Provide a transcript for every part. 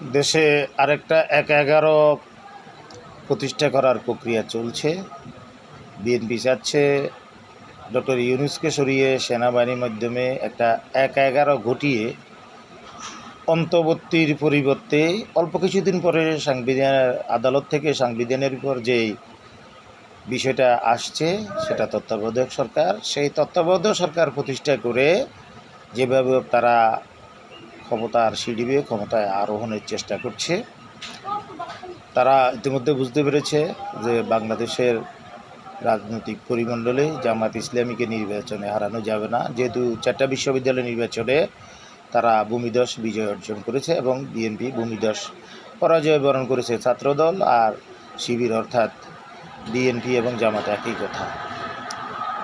দেশে আরেকটা এক এগারো প্রতিষ্ঠা করার প্রক্রিয়া চলছে। বিএনপি চাচ্ছে ডক্টর ইউনুসকে সরিয়ে সেনাবাহিনীর মাধ্যমে একটা এক এগারো ঘটিয়ে অন্তর্বর্তীর পরিবর্তে অল্প কিছুদিন পরে সাংবিধান আদালত থেকে সাংবিধানের উপর যেই বিষয়টা আসছে, সেটা তত্ত্বাবধায়ক সরকার। সেই তত্ত্বাবধায়ক সরকার প্রতিষ্ঠা করে যেভাবে তারা ক্ষমতার সিঁড়িবে ক্ষমতায় আরোহণের চেষ্টা করছে। তারা ইতিমধ্যে বুঝতে পেরেছে যে বাংলাদেশের রাজনৈতিক পরিমণ্ডলে জামাত ইসলামীকে নির্বাচনে হারানো যাবে না। যেহেতু চারটা বিশ্ববিদ্যালয় নির্বাচনে তারা ভূমিদস বিজয় অর্জন করেছে এবং বিএনপি ভূমিদস পরাজয় বরণ করেছে ছাত্রদল আর শিবির অর্থাৎ বিএনপি এবং জামাত একই কথা।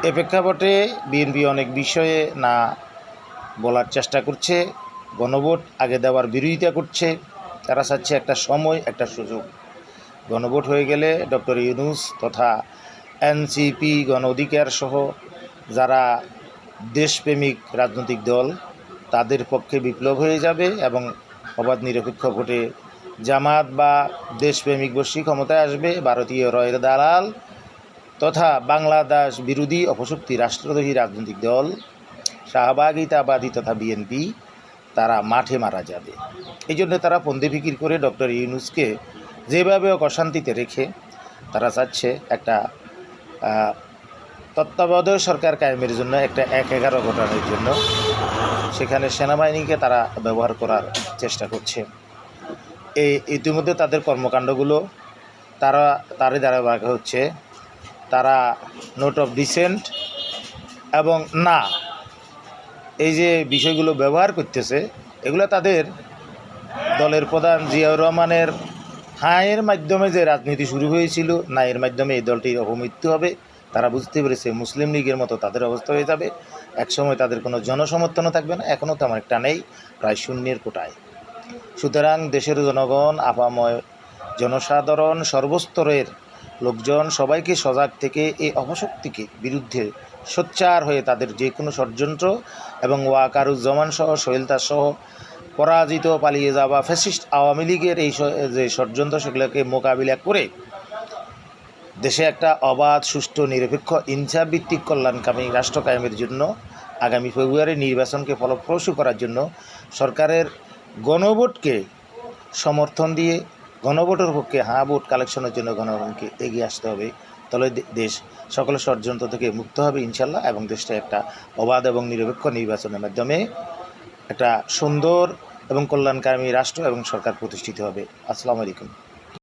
এ প্রেক্ষাপটে বিএনপি অনেক বিষয়ে না বলার চেষ্টা করছে। গণভোট আগে দেওয়ার বিরোধিতা করছে, তারা চাচ্ছে একটা সময়, একটা সুযোগ। গণভোট হয়ে গেলে ডক্টর ইউনুস তথা এনসিপি গণ অধিকার সহ যারা দেশপ্রেমিক রাজনৈতিক দল, তাদের পক্ষে বিপ্লব হয়ে যাবে এবং অবাধ নিরপেক্ষ ভোটে জামাত বা দেশপ্রেমিক গোষ্ঠী ক্ষমতায় আসবে, ভারতীয় রয়ের দালাল তথা বাংলাদেশ বিরোধী অপশক্তি রাষ্ট্রদ্রোহী রাজনৈতিক দল শাহবাগিতাবাদী তথা বিএনপি। তারা মাঠে মারা যাবে। এই জন্য তারা পন্দে ফিকির করে ডক্টর ইউনুসকে যেভাবে অশান্তিতে রেখে তারা চাচ্ছে একটা তত্ত্বাবধায়ক সরকার কায়েমের জন্য একটা এক এগারো ঘটানোর জন্য সেখানে সেনাবাহিনীকে তারা ব্যবহার করার চেষ্টা করছে। এই ইতিমধ্যে তাদের কর্মকাণ্ডগুলো তারা, তারই দ্বারা বাঘা হচ্ছে। তারা নোট অফ ডিসেন্ট এবং না এই যে বিষয়গুলো ব্যবহার করতেছে, এগুলো তাদের দলের প্রধান জিয়াউর রহমানের হায়ের মাধ্যমে যে রাজনীতি শুরু হয়েছিল না এর মাধ্যমে এই দলটির অপমৃত্যু হবে, তারা বুঝতে পেরেছে মুসলিম লীগের মতো তাদের অবস্থা হয়ে যাবে। একসময় তাদের কোনো জনসমর্থনও থাকবে না, এখনও তেমন একটা নেই, প্রায় শূন্যের কোটায়। সুতরাং দেশের জনগণ, আপাময় জনসাধারণ, সর্বস্তরের লোকজন সবাইকে সজাগ থেকে এই অপশক্তিকে বিরুদ্ধে সোচ্চার হয়ে তাদের যে কোনো ষড়যন্ত্র এবং ওয়াকারুজ্জামান সহ সোহেলতা সহ পরাজিত পালিয়ে যাওয়া ফ্যাসিস্ট আওয়ামী লীগের এই যে ষড়যন্ত্র সেগুলোকে মোকাবিলা করে দেশে একটা অবাধ, সুষ্ঠু, নিরপেক্ষ ইনসাফ ভিত্তিক কল্যাণকামী রাষ্ট্র কায়েমের জন্য আগামী ফেব্রুয়ারি নির্বাচনকে ফলপ্রসূ করার জন্য সরকারের গণভোটকে সমর্থন দিয়ে গণভোটের পক্ষে হাঁ ভোট কালেকশনের জন্য গণভোটকে এগিয়ে আসতে হবে। তাহলে দেশ সকল ষড়যন্ত্র থেকে মুক্ত হবে ইনশাল্লাহ এবং দেশটা একটা অবাধ এবং নিরপেক্ষ নির্বাচনের মাধ্যমে একটা সুন্দর এবং কল্যাণকামী রাষ্ট্র এবং সরকার প্রতিষ্ঠিত হবে। আসসালামু আলাইকুম।